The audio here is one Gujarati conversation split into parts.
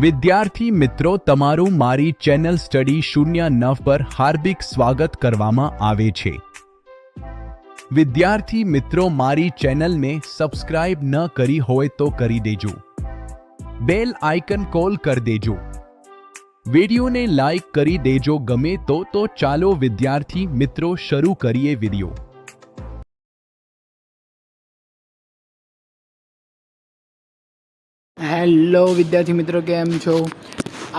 વિદ્યાર્થી મિત્રો, તમારું મારી ચેનલ સ્ટડી શૂન્ય નવ પર હાર્દિક સ્વાગત કરવામાં આવે છે. વિદ્યાર્થી મિત્રો, મારી ચેનલને સબસ્ક્રાઇબ ન કરી હોય તો કરી દેજો. બેલ આઇકન કોલ કરી દેજો. વિડીયોને લાઈક કરી દેજો, ગમે તો તો ચાલો વિદ્યાર્થી મિત્રો, શરૂ કરીએ વીડિયો. હેલો વિદ્યાર્થી મિત્રો, કેમ છો?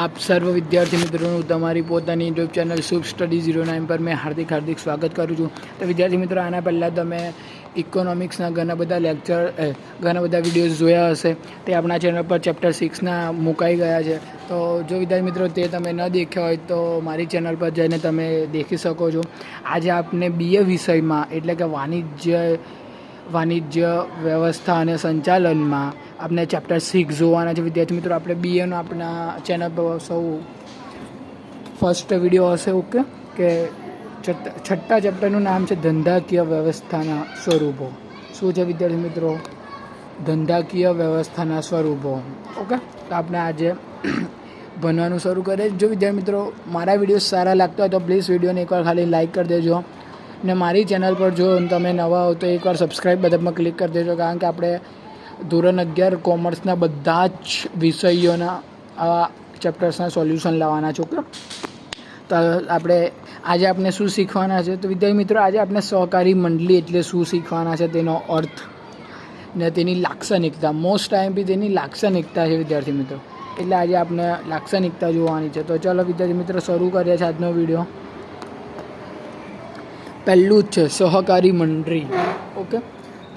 આપ સર્વ વિદ્યાર્થી મિત્રોનું તમારી પોતાની યુટ્યુબ ચેનલ સુપ સ્ટડી ઝીરો નાઇન પર મેં હાર્દિક હાર્દિક સ્વાગત કરું છું. તો વિદ્યાર્થી મિત્રો, આના પહેલાં તમે ઇકોનોમિક્સના ઘણા બધા લેક્ચર ઘણા બધા વિડીયોઝ જોયા હશે. તે આપણા ચેનલ પર ચેપ્ટર સિક્સના મુકાઈ ગયા છે. તો જો વિદ્યાર્થી મિત્રો, તે તમે ન દેખ્યા હોય, તો મારી ચેનલ પર જઈને તમે દેખી શકો છો. આજે આપને બીએ વિષયમાં, એટલે કે વાણિજ્ય વાણિજ્ય વ્યવસ્થા અને સંચાલનમાં આપણે ચેપ્ટર સિક્સ જોવાના છે. વિદ્યાર્થી મિત્રો, આપણે બીએનો આપણા ચેનલ પર સૌ ફર્સ્ટ વીડિયો હશે ઓકે કે છઠ્ઠા ચેપ્ટરનું નામ છે ધંધાકીય વ્યવસ્થાના સ્વરૂપો. શું છે વિદ્યાર્થી મિત્રો? ધંધાકીય વ્યવસ્થાના સ્વરૂપો ઓકે તો આપણે આજે ભણવાનું શરૂ કરીએ. જો વિદ્યાર્થી મિત્રો, મારા વીડિયો સારા લાગતા હોય તો પ્લીઝ વિડીયોને એકવાર ખાલી લાઇક કરી દેજો. ને મારી ચેનલ પર જો તમે નવા હો તો એકવાર સબસ્ક્રાઈબ બટનમાં ક્લિક કરી દેજો. કારણ કે આપણે ધોરણ અગિયાર કોમર્સના બધા જ વિષયોના આવા ચેપ્ટર્સના સોલ્યુશન લાવવાના છો કે તો આપણે આજે આપણે શું શીખવાના છે? તો વિદ્યાર્થી મિત્રો, આજે આપણે સહકારી મંડળી એટલે શું શીખવાના છે તેનો અર્થ ને તેની લાક્ષણિકતા. મોસ્ટ ટાઈમ બી તેની લાક્ષણિકતા છે વિદ્યાર્થી મિત્રો. એટલે આજે આપણે લાક્ષણિકતા જોવાની છે. તો ચાલો વિદ્યાર્થી મિત્રો, શરૂ કરીએ છીએ આજનો વીડિયો. પહેલું જ છે સહકારી મંડળી, ઓકે?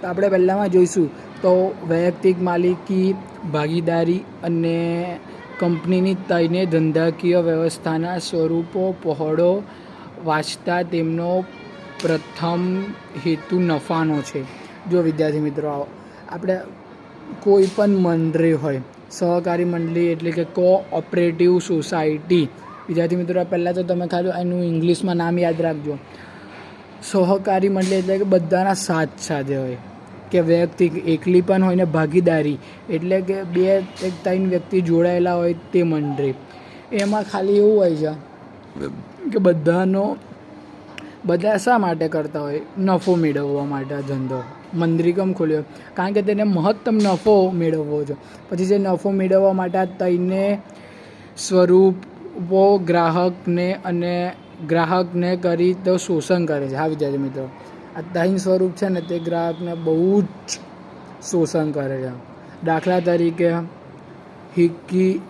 તો આપણે પહેલાંમાં જોઈશું. તો વૈયક્તિક માલિકી, ભાગીદારી અને કંપનીની તઈને ધંધાકીય વ્યવસ્થાના સ્વરૂપો પહોળો વાંચતા તેમનો પ્રથમ હેતુ નફાનો છે. જો વિદ્યાર્થી મિત્રો આવો, આપણે કોઈ પણ મંડળી હોય, સહકારી મંડળી એટલે કે કોઓપરેટિવ સોસાયટી, વિદ્યાર્થી મિત્રો પહેલાં તો તમે ખાલી એનું ઇંગ્લિશમાં નામ યાદ રાખજો. સહકારી મંડળી એટલે કે બધાના સાથ સાથે હોય. કે વ્યક્તિ એકલી પણ હોય ને ભાગીદારી, એટલે કે બે એક ત્રણ વ્યક્તિ જોડાયેલા હોય તે મંડળી. એમાં ખાલી એવું હોય છે કે બધાનો, બધા શા માટે કરતા હોય? નફો મેળવવા માટે આ ધંધો. મંદિર કમ ખોલ્યો? કારણ કે તેને મહત્તમ નફો મેળવવો છે. પછી જે નફો મેળવવા માટે આ તઈને સ્વરૂપો ગ્રાહકને અને ગ્રાહકને કરી તો શોષણ કરે છે. હા વિદ્યાર્થી મિત્રો? આ ત્રણ સ્વરૂપ છે ને તે ગ્રાહકને બહુ જ શોષણ કરે છે. દાખલા તરીકે હિક્કી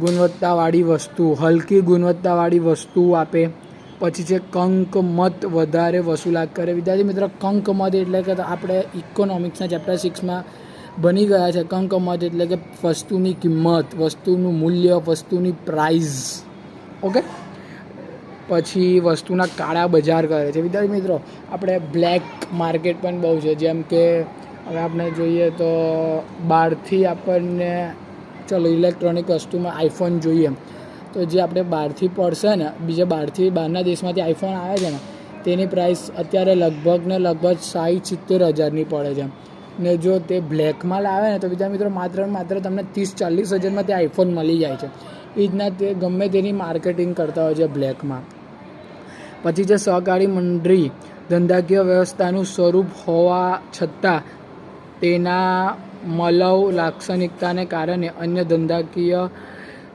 ગુણવત્તાવાળી વસ્તુ, હલકી ગુણવત્તાવાળી વસ્તુ આપે, પછી છે કંક મત વધારે વસૂલાત કરે. વિદ્યાર્થી મિત્ર, કંક મત એટલે કે આપણે ઇકોનોમિક્સના ચેપ્ટર સિક્સમાં બની ગયા છે. કંક મત એટલે કે વસ્તુની કિંમત, વસ્તુનું મૂલ્ય, વસ્તુની પ્રાઇઝ ઓકે પછી વસ્તુના કાળા બજાર કરે છે. વિદ્યાર્થી મિત્રો, આપણે બ્લેક માર્કેટ પણ બહુ છે. જેમ કે, હવે આપણે જોઈએ તો બહારથી આપણને, ચલો ઇલેક્ટ્રોનિક વસ્તુમાં આઈફોન જોઈએ તો જે આપણે બહારથી પડશે ને, બીજા બહારથી, બહારના દેશમાંથી આઈફોન આવે છે ને, તેની પ્રાઇસ અત્યારે લગભગ ને લગભગ સાઠ સિત્તેર હજારની પડે છે ને જો તે બ્લેકમાં લાવે ને, તો બીજા મિત્રો, માત્ર માત્ર તમને ત્રીસ ચાલીસ હજારમાં તે આઈફોન મળી જાય છે. એ રીતના તે ગમે તેની માર્કેટિંગ કરતા હોય છે બ્લેકમાં પછી જે સહકારી મંડળી ધંધાકીય વ્યવસ્થાનું સ્વરૂપ હોવા છતાં તેના મલવ લાક્ષણિકતાને કારણે અન્ય ધંધાકીય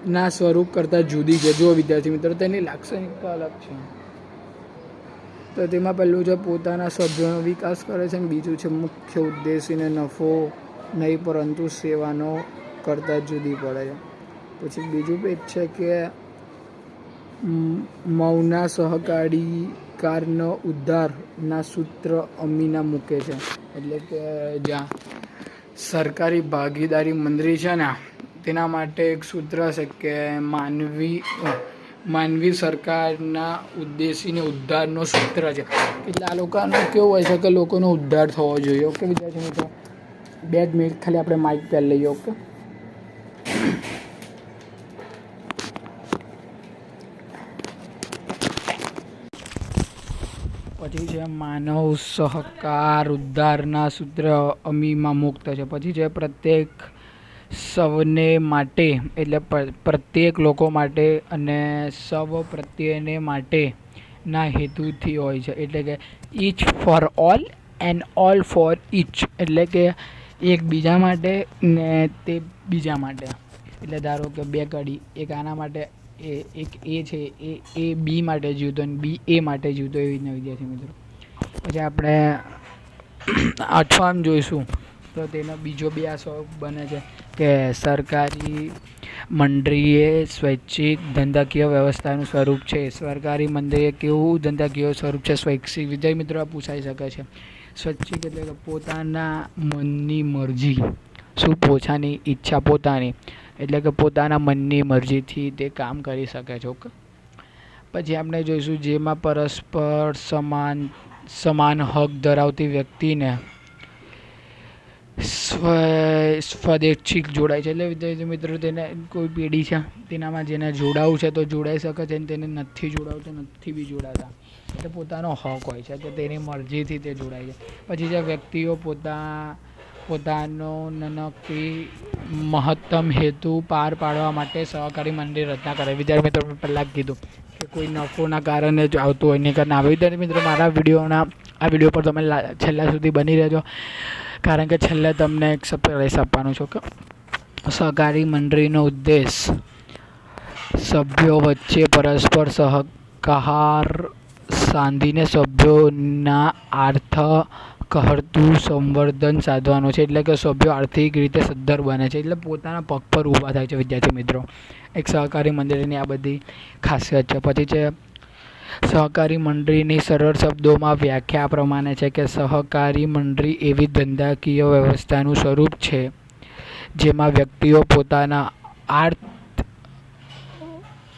ના સ્વરૂપ કરતાં જુદી છે. જો વિદ્યાર્થી મિત્રો, તેની લાક્ષણિકતા અલગ છે. તો તેમાં પહેલું છે, પોતાના સભ્યોનો વિકાસ કરે છે અને બીજું છે, મુખ્ય ઉદ્દેશીને નફો નહીં, પરંતુ સેવાનો કરતાં જુદી પડે છે. પછી બીજું પેજ છે કે મૌના સહકારીકારનો ઉદ્ધારના સૂત્ર અમીના મૂકે છે. એટલે કે જ્યાં સરકારી ભાગીદારી મંત્રી છે ને, તેના માટે એક સૂત્ર છે કે માનવી માનવી સરકારના ઉદ્દેશીને ઉદ્ધારનો સૂત્ર છે. એટલે આ લોકોનો કેવું હોય છે કે લોકોનો ઉદ્ધાર થવો જોઈએ. ઓકે વિદ્યાર્થી મિત્રો? બે જ મિનિટ ખાલી આપણે માઇક પહેલ લઈએ ઓકે પછી છે માનવ સહકાર ઉદ્ધારના સૂત્ર અમીમાં મુક્ત છે. પછી છે પ્રત્યેક સૌને માટે, એટલે પ્રત્યેક લોકો માટે અને સૌ પ્રત્યેને માટેના હેતુથી હોય છે. એટલે કે each for all and all for each એટલે કે એકબીજા માટે ને તે બીજા માટે. એટલે ધારો કે બે કડી, એક આના માટે, એ, એક એ છે, એ એ બી માટે જીવતો અને બી એ માટે જીવતો એવી રીતના વિદ્યાર્થી મિત્રો. પછી આપણે અઠવામ જોઈશું. તો તેનો બીજો બી આ શોખ બને છે કે સરકારી મંડળીએ સ્વૈચ્છિક ધંધાકીય વ્યવસ્થાનું સ્વરૂપ છે. સરકારી મંડળીએ કેવું ધંધાકીય સ્વરૂપ છે? સ્વૈચ્છિક વિજય મિત્રો પૂછાઈ શકે છે. સ્વૈચ્છિક એટલે કે પોતાના મનની મરજી. શું પોતાની ઈચ્છા પોતાની? એટલે કે પોતાના મનની મરજીથી તે કામ કરી શકે છે, ઓકે? પછી આપણે જોઈશું જેમાં પરસ્પર સમાન સમાન હક ધરાવતી વ્યક્તિને સ્વ, સ્વદેશિક જોડાય છે. એટલે વિદ્યાર્થી મિત્રો, તેને કોઈ પેઢી છે, તેનામાં જેને જોડાવું છે તો જોડાઈ શકે છે અને તેને નથી જોડાવું તો નથી બી જોડાતા. એટલે પોતાનો હક હોય છે કે તેની મરજીથી તે જોડાય છે. પછી જે વ્યક્તિઓ પોતા, પોતાનો નનકી મહત્તમ હેતુ પાર પાડવા માટે સહકારી મંડળી રચના કરે. વિદ્યાર્થી મિત્રો, મેં પહેલાં કીધું કે કોઈ નફોના કારણે જ આવતું હોય નહીં કારણે આવી. રીતે મિત્રો, મારા વિડીયોના, આ વીડિયો પર તમે છેલ્લા સુધી બની રહેજો. કારણ કે છેલ્લે તમને એક સરપ્રાઈઝ આપવાનું છું કે સહકારી મંડળીનો ઉદ્દેશ સભ્યો વચ્ચે પરસ્પર સહકાર સાંધીને સભ્યોના આર્થ કહરતું સંવર્ધન સાધવાનું છે. એટલે કે સભ્યો આર્થિક રીતે સદ્ધર બને છે. એટલે પોતાના પગ પર ઊભા થાય છે વિદ્યાર્થી મિત્રો. એક સહકારી મંડળીની આ બધી ખાસિયત છે. પછી છે, સહકારી મંડળીની સરળ શબ્દોમાં વ્યાખ્યા પ્રમાણે છે કે સહકારી મંડળી એવી ધંધાકીય વ્યવસ્થાનું સ્વરૂપ છે, જેમાં વ્યક્તિઓ પોતાના આર્થ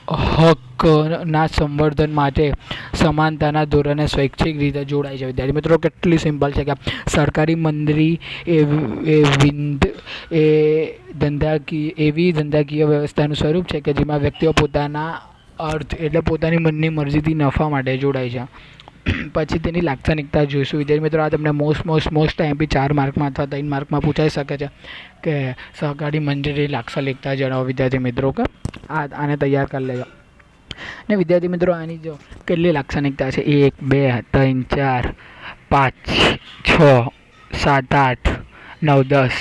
હકના સંવર્ધન માટે સમાનતાના ધોરણે સ્વૈચ્છિક રીતે જોડાય છે વિદ્યાર્થી. મિત્રો, કેટલી સિમ્પલ છે કે સરકારી મંડળી એ એ વિંદ એ ધંધાકીય, એવી ધંધાકીય વ્યવસ્થાનું સ્વરૂપ છે કે જેમાં વ્યક્તિઓ પોતાના અર્થ એટલે પોતાની મનની મરજીથી નફા માટે જોડાય છે. પછી તેની લાક્ષણિકતા જોઈશું. વિદ્યાર્થી મિત્રો, આ તમને મોસ્ટ મોસ્ટ મોસ્ટ એમપી ચાર માર્કમાં અથવા ત્રણ માર્કમાં પૂછાઈ શકે છે કે સહકારી મંજૂરી લાક્ષણિકતા જણાવો વિદ્યાર્થી મિત્રો કે આ આને તૈયાર કરી લેજો. ને વિદ્યાર્થી મિત્રો, આની જો કેટલી લાક્ષણિકતા છે? એક, બે, ત્રણ, ચાર, પાંચ, છ, સાત, આઠ, નવ, દસ,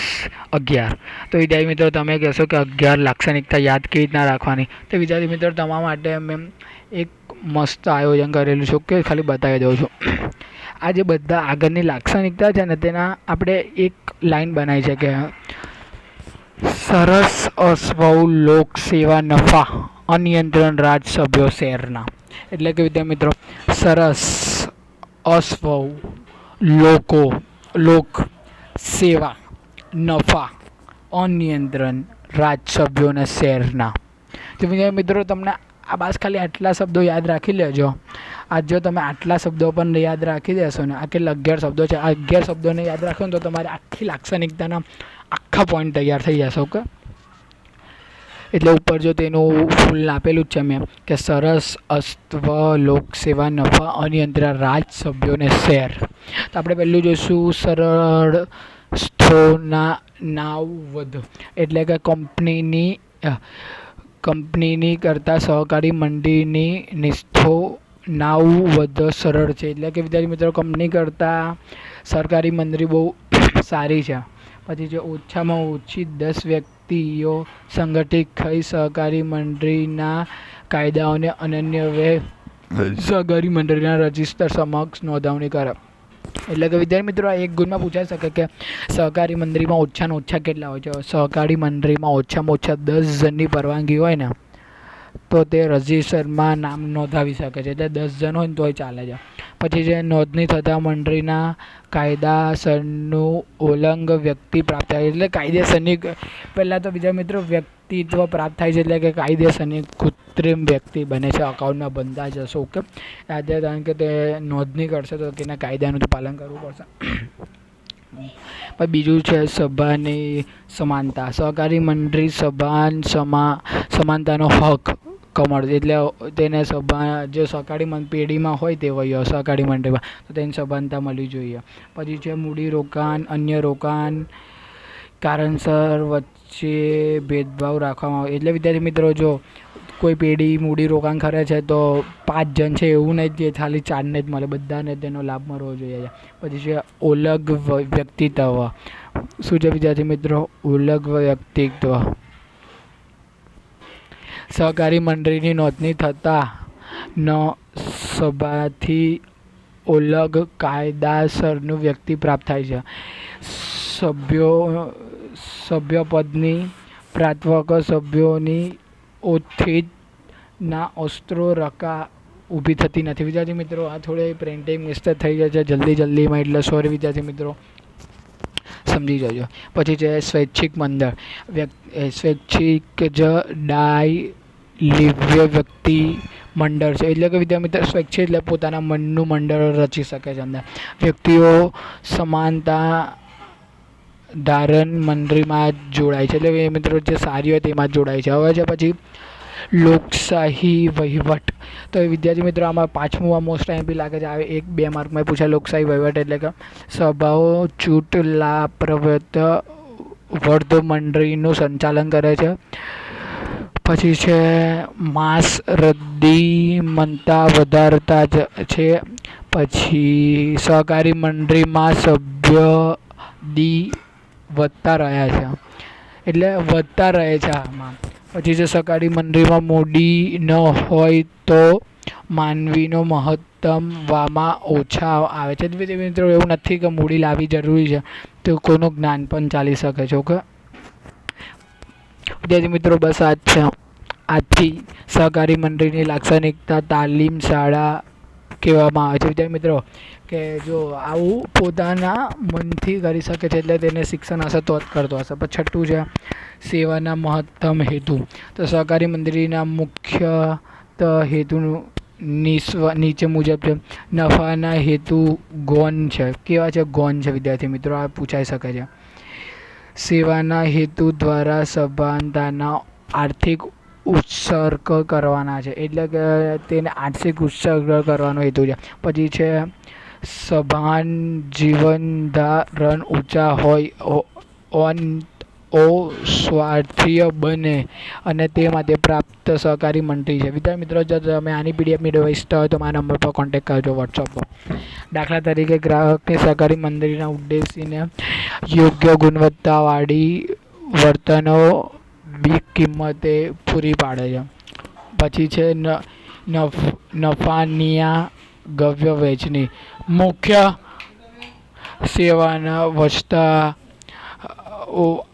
અગિયાર. તો વિદ્યાર્થી મિત્રો, તમે કહેશો કે અગિયાર લાક્ષણિકતા યાદ કેવી રીતના રાખવાની? તો વિદ્યાર્થી મિત્રો, તમારા માટે મેં એક મસ્ત આયોજન કરેલું છું. કે ખાલી બતાવી દઉં છું. આ જે બધા આગળની લાક્ષણિકતા છે ને, તેના આપણે એક લાઈન બનાવી છે કે સરસ અસ્વવ લોક સેવા નફા અનિયંત્રણ રાજસભ્યો શેરના એટલે કે વિદ્યા મિત્રો, સરસ અસ્વવ લોકો લોક સેવા નફા અનિયંત્રણ રાજસભ્યોના શેરના તો વિદ્યા મિત્રો, તમને આ બસ ખાલી આટલા શબ્દો યાદ રાખી લેજો. આજ જો તમે આટલા શબ્દો પણ યાદ રાખી દેશો ને, આ કેટલા અગિયાર શબ્દો છે, આ અગિયાર શબ્દોને યાદ રાખો ને તો તમારે આખી લાક્ષણિકતાના આખા પોઈન્ટ તૈયાર થઈ જશે, ઓકે? એટલે ઉપર જો તેનું ફૂલ આપેલું જ છે મેં કે સરસ અસ્ત્વ લોકસેવા નફા, અનિયંત્રા, રાજ સભ્યોને શેર. તો આપણે પહેલું જોઈશું સરળ સ્થોના નાવ વધ એટલે કે કંપનીની કંપનીની કરતાં સહકારી મંડળીની નિષ્ઠો નાવ વધુ સરળ છે. એટલે કે વિદ્યાર્થી મિત્રો કંપની કરતાં સરકારી મંડળી બહુ સારી છે. પછી જે ઓછામાં ઓછી દસ વ્યક્તિઓ સંગઠિત થઈ સહકારી મંડળીના કાયદાઓને અનન્ય વે સહકારી મંડળીના રજિસ્ટર સમક્ષ નોંધણી કરે એટલે કે વિદ્યાર્થી મિત્રો એક ગુણમાં પૂછાઈ શકે કે સહકારી મંડળીમાં ઓછામાં ઓછા કેટલા હોય છે? સહકારી મંડળીમાં ઓછામાં ઓછા દસ જણની પરવાનગી હોય ને, તો તે રજિસ્ટરમાં નામ નોંધાવી શકે છે. એટલે દસ જણ હોય ને તોય ચાલે છે. પછી જે નોંધણી થતાં મંડળીના કાયદાસરનું ઉલ્લંઘ વ્યક્તિ પ્રાપ્ત થાય એટલે કાયદેસરની પહેલાં તો બીજા મિત્રો વ્યક્તિત્વ પ્રાપ્ત થાય છે એટલે કે કાયદેસરની કૃત્રિમ વ્યક્તિ બને છે, અકાઉન્ટમાં બંધા જશે, ઓકે? આજે કારણ કે તે નોંધણી કરશે તો તેના કાયદાનું તો પાલન કરવું પડશે. પણ બીજું છે સભાની સમાનતા. સહકારી મંડળી સભાન સમા, સમાનતાનો હક કમળ. એટલે તેને સભા, જે સહકારી પેઢીમાં હોય તે હોય સહકારી મંડળીમાં, તો તેને સભાનતા મળવી જોઈએ. પછી છે મૂડી રોકાણ અન્ય રોકાણ કારણસર વચ- વચ્ચે ભેદભાવ રાખવામાં આવે. એટલે વિદ્યાર્થી મિત્રો, જો કોઈ પેઢી મૂડી રોકાણ કરે છે, તો પાંચ જણ છે એવું નહીં જે ખાલી ચારને જ મળે. બધાને તેનો લાભ મળવો જોઈએ. પછી છે, ઓલગ વ્યક્તિત્વ. શું છે વિદ્યાર્થી મિત્રો? ઓલગ વ્યક્તિત્વ. સહકારી મંડળીની નોંધણી થતાં ન સભાથી ઓલગ કાયદાસરનું વ્યક્તિ પ્રાપ્ત થાય છે. સભ્યો સભ્યપદની પ્રાત્વક સભ્યોની ઓથિતના અસ્ત્રો રકા ઊભી થતી નથી. વિદ્યાર્થી મિત્રો, આ થોડી પ્રિન્ટિંગ મિસ્ટેક થઈ જાય છે. જલ્દી જલ્દીમાં એટલે સોરી વિદ્યાર્થી મિત્રો. સમજી જજો. પછી છે સ્વૈચ્છિક મંડળ. વ્યક્- સ્વૈચ્છિક જ ડાય લિવ્ય વ્યક્તિ મંડળ છે. એટલે કે વિદ્યા મિત્ર, સ્વૈચ્છિક એટલે પોતાના મનનું મંડળ રચી શકે છે અંદર. વ્યક્તિઓ સમાનતા ધારણ મંડળીમાં જોડાય છે. એટલે એ મિત્રો જે સારી હોય તેમાં જ જોડાય છે. હવે છે પછી લોકશાહી વહીવટ. તો એ વિદ્યાર્થી મિત્રો, આમાં પાંચમું મોસ્ટ ટાઈમ બી લાગે છે. આવે એક બે માર્કમાં પૂછાય લોકશાહી વહીવટ એટલે કે સભાઓ ચૂંટલા પ્રવત વર્ધ મંડળીનું સંચાલન કરે છે. પછી છે માસ રદ્દી મનતા વધારતા છે. પછી સહકારી મંડળીમાં સભ્ય દી વધતા રહ્યા છે. એટલે વધતા રહે છે આમાં. પછી જો સહકારી મંડળીમાં મૂડી ન હોય તો માનવીનો મહત્તમ વામાં ઓછા આવે છે. એટલે મિત્રો એવું નથી કે મૂડી લાવવી જરૂરી છે, તો કોઈનું જ્ઞાન પણ ચાલી શકે છે, ઓકે? વિદ્યાર્થી મિત્રો, બસ આજ છે. આજથી સહકારી મંડળીની લાક્ષણિકતા તાલીમ શાળા કહેવામાં આવે છે. વિદ્યાર્થી મિત્રો, કે જો આવું પોતાના મનથી કરી શકે છે, એટલે તેને શિક્ષણ હશે તો કરતો હશે. પછી છઠ્ઠું છે, સેવાના મહત્તમ હેતુ. તો સહકારી મંડળીના મુખ્ય હેતુનું નિસ્વ, નીચે મુજબ છે, નફાના હેતુ ગૌણ છે. કેવા છે? ગૌણ છે, વિદ્યાર્થી મિત્રો, આ પૂછાઈ શકે છે. સેવાના હેતુ દ્વારા સભાનતાના આર્થિક ઉત્સર્ગ કરવાના છે. એટલે કે તેને આંશિક ઉત્સર્ગ કરવાનો હેતુ છે. પછી છે, સભાન જીવનધારણ ઊંચા હોય ઓન, ઓ સ્વાર્થીય બને અને તે માટે પ્રાપ્ત સહકારી મંત્રી છે. વિદ્યાર્થી મિત્રો, જો તમે આની પીડીએફ મેળવવા ઈચ્છતા હોય તો મારા નંબર પર કોન્ટેક્ટ કરજો વોટ્સઅપ પર. દાખલા તરીકે, ગ્રાહકની સહકારી મંત્રીના ઉદ્દેશીને યોગ્ય ગુણવત્તાવાળી વર્તનો બી કિંમતે પૂરી પાડે છે. પછી છે નફ, નફાનિયા ગવ્ય વેચની. મુખ્ય સેવાના વચતા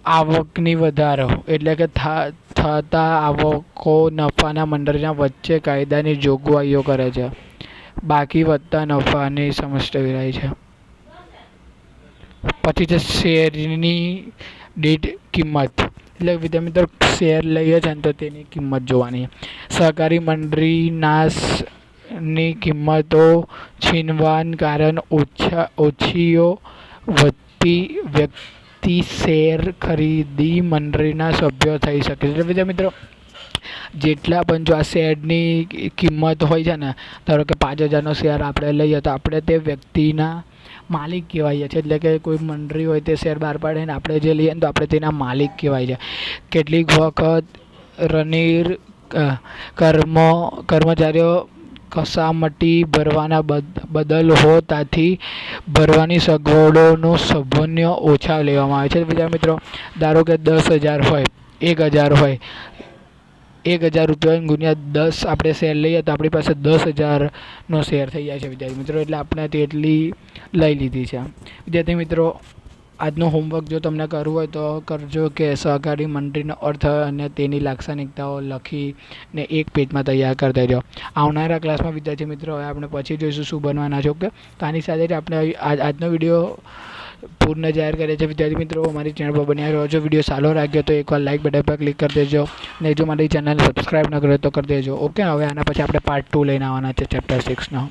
આવકની વધારો. એટલે કે થતા આવકો નફાના મંડળના વચ્ચે કાયદાની જોગવાઈઓ કરે છે. બાકી વધતા નફાની સમસ્યા વિરાય છે. પછી છે શેરની દીઠ કિંમત. એટલે વિદ્યા શેર લઈએ છે તો તેની કિંમત જોવાની. સહકારી મંડળીના સ- ની કિંમતો છીનવાન કારણ ઓછા, ઓછીઓ વધતી વ્યક્તિ શેર ખરીદી મંડળીના સભ્યો થઈ શકે છે. વિદ્યા જેટલા પણ જો આ શેરની કિંમત હોય છે ને, ધારો કે પાંચ હજારનો શેર આપણે લઈએ તો આપણે તે વ્યક્તિના માલિક કહેવાય છે. એટલે કે કોઈ મંડળી હોય તે શેર બહાર પાડે ને આપણે જે લઈએ ને તો આપણે તેના માલિક કહેવાય છે. કેટલીક વખત રનીર કર્મ, કર્મચારીઓ કસામટી ભરવાના બદ- બદલ હોતાથી ભરવાની સગવડોનું સભન્ય ઓછા લેવામાં આવે છે. બીજા મિત્રો, ધારો કે દસ હજાર હોય, એક હજાર હોય એક હજાર રૂપિયા ગુણ્યા દસ આપણે શેર લઈએ તો આપણી પાસે દસ હજારનો શેર થઈ જાય છે, વિદ્યાર્થી મિત્રો. એટલે આપણે તેટલી લઈ લીધી છે. વિદ્યાર્થી મિત્રો, આજનું હોમવર્ક જો તમને કરવું હોય તો કરજો કે સહકારી મંડળીનો અર્થ અને તેની લાક્ષણિકતાઓ લખીને એક પેજમાં તૈયાર કરી દેજો. આવનારા ક્લાસમાં વિદ્યાર્થી મિત્રો, હવે આપણે પછી જોઈશું શું બનવાના છો કે તો આની સાથે જ આપણે આજ આજનો વીડિયો પૂર્ણ જાહેર કરે છે વિદ્યાર્થી મિત્રો, અમારી ચેનલ પર બન્યા રહ્યો છો વીડિયો સારો લાગ્યો તો એકવાર લાઇક બટન પર ક્લિક કરી દેજો. અને જો મારી ચેનલ સબસ્ક્રાઈબ ન કરો તો કરી દેજો. ઓકે હવે આના પછી આપણે પાર્ટ ટુ લઈને આવવાના છે ચેપ્ટર સિક્સનો